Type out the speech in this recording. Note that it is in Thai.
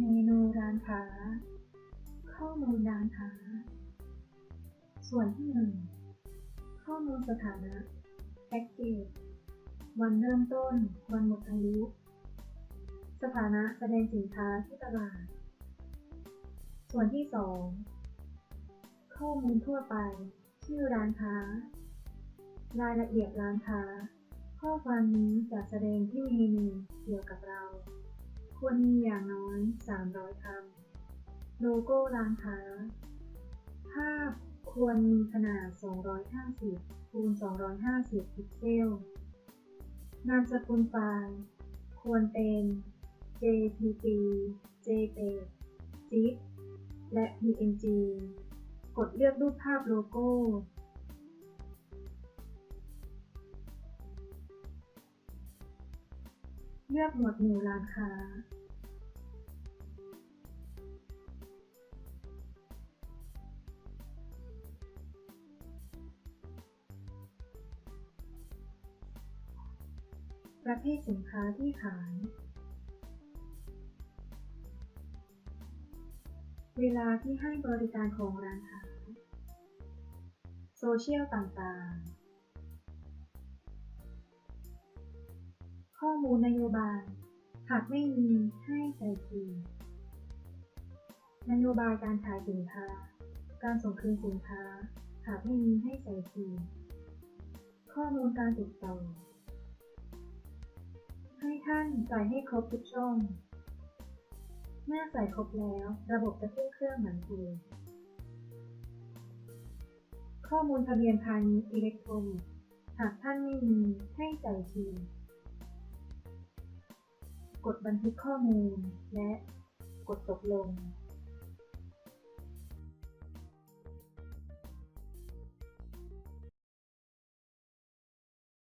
เมนูร้านค้า ข้อมูลร้านค้า ส่วนที่หนึ่งข้อมูลสถานะ แพ็กเกจ วันเริ่มต้น วันหมดอายุ สถานะแสดงสินค้าที่ตลาด ส่วนที่สองข้อมูลทั่วไป ชื่อร้านค้า รายละเอียดร้านค้า ข้อความนี้จะแสดงที่เมนูเกี่ยวกับเรา ควรมีอย่างน้อย 300 คำ โลโก้ร้านค้า ภาพควรมีขนาด 250คูณ250 พิกเซล นามสกุลไฟล์ ควรเป็น JPG JPEG ZIP และ PNG กดเลือกรูปภาพโลโก้ เลือกหมวดหมู่ร้านค้าประเภทสินค้าที่ขาย เวลาที่ให้บริการของร้านค้า โซเชียลต่างๆ ข้อมูลนโยบาย หากไม่มีให้ใส่ทีนโยบายการขายสินค้า การส่งคืนสินค้า หากไม่มีให้ใส่ทีข้อมูลการติดต่อ ให้ท่านใส่ให้ครบทุกช่อง เมื่อใส่ครบแล้ว ระบบจะขึ้นเครื่องเหมือนเดิมข้อมูลทะเบียนพาณิชย์อิเล็กทรอนิกส์หากท่านไม่มีให้ใส่ที กดบันทึกข้อมูล และกดตกลง